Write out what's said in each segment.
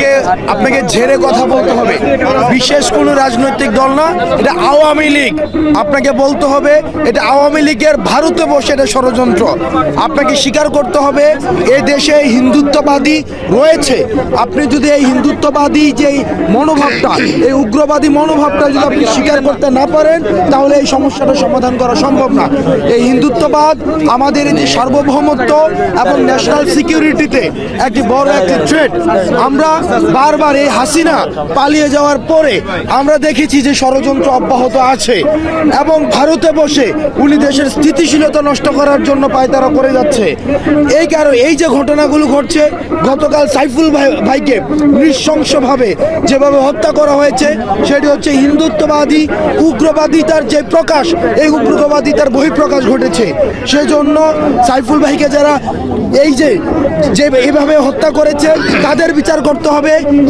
আপনাকে আপনাকে ঝেড়ে কথা বলতে হবে। বিশেষ কোনো রাজনৈতিক দল না, এটা আওয়ামী লীগ। আপনাকে বলতে হবে, এটা আওয়ামী লীগের ভারতে বসে এটা ষড়যন্ত্র। আপনাকে স্বীকার করতে হবে, এ দেশে হিন্দুত্ববাদী রয়েছে। আপনি যদি এই হিন্দুত্ববাদী যে মনোভাবটা, এই উগ্রবাদী মনোভাবটা যদি আপনি স্বীকার করতে না পারেন, তাহলে এই সমস্যাটা সমাধান করা সম্ভব না। এই হিন্দুত্ববাদ আমাদের এই যে সার্বভৌমত্ব এবং ন্যাশনাল সিকিউরিটিতে একটি বড় একটি থ্রেট আমরা বারবার এই হাসিনা পালিয়ে যাওয়ার পরে আমরা দেখেছি যে ষড়যন্ত্র অব্যাহত আছে এবং ভারতে বসে উনি দেশের স্থিতিশীলতা নষ্ট করার জন্য পায়তারা করে যাচ্ছে। এই কারণে এই যে ঘটনাগুলো ঘটছে, গতকাল সাইফুল ভাই, ভাইকে নৃশংসভাবে যেভাবে হত্যা করা হয়েছে, সেটি হচ্ছে হিন্দুত্ববাদী উগ্রবাদিতার যে প্রকাশ, এই উগ্রবাদিতার বহিঃপ্রকাশ ঘটেছে। সেজন্য সাইফুল ভাইকে যারা এই যে যে এভাবে হত্যা করেছে, তাদের বিচার করতে হবে।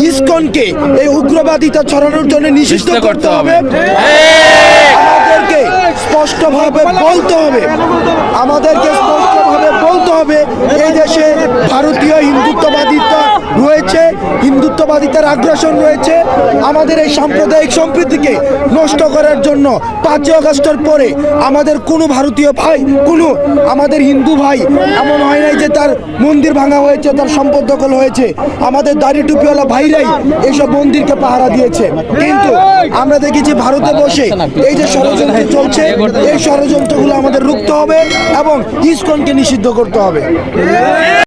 ইসকনকে এই উগ্রবাদিতা ছড়ানোর জন্য নিষিদ্ধ করতে হবে। আমাদেরকে স্পষ্টভাবে বলতে হবে। আমাদেরকে স্পষ্টভাবে বলতে হবে এই দেশে ভারতীয় হিন্দুত্ববাদিতা রয়েছে হিন্দুত্ববাদিতার আগ্রাসন রয়েছে আমাদের এই সাম্প্রদায়িক সম্প্রীতিকে নষ্ট করার জন্য পাঁচই আগস্টের পরে আমাদের কোনো ভারতীয় ভাই, কোনো আমাদের হিন্দু ভাই এমন হয় নাই যে তার মন্দির ভাঙা হয়েছে, তার সম্পদ দখল হয়েছে। আমাদের দাড়ি টুপিওয়ালা ভাইরাই এইসব মন্দিরকে পাহারা দিয়েছে। কিন্তু আমরা দেখেছি ভারতে বসে এই যে ষড়যন্ত্র চলছে, এই ষড়যন্ত্রগুলো আমাদের রুখতে হবে এবং ইসকনকে নিষিদ্ধ করতে হবে।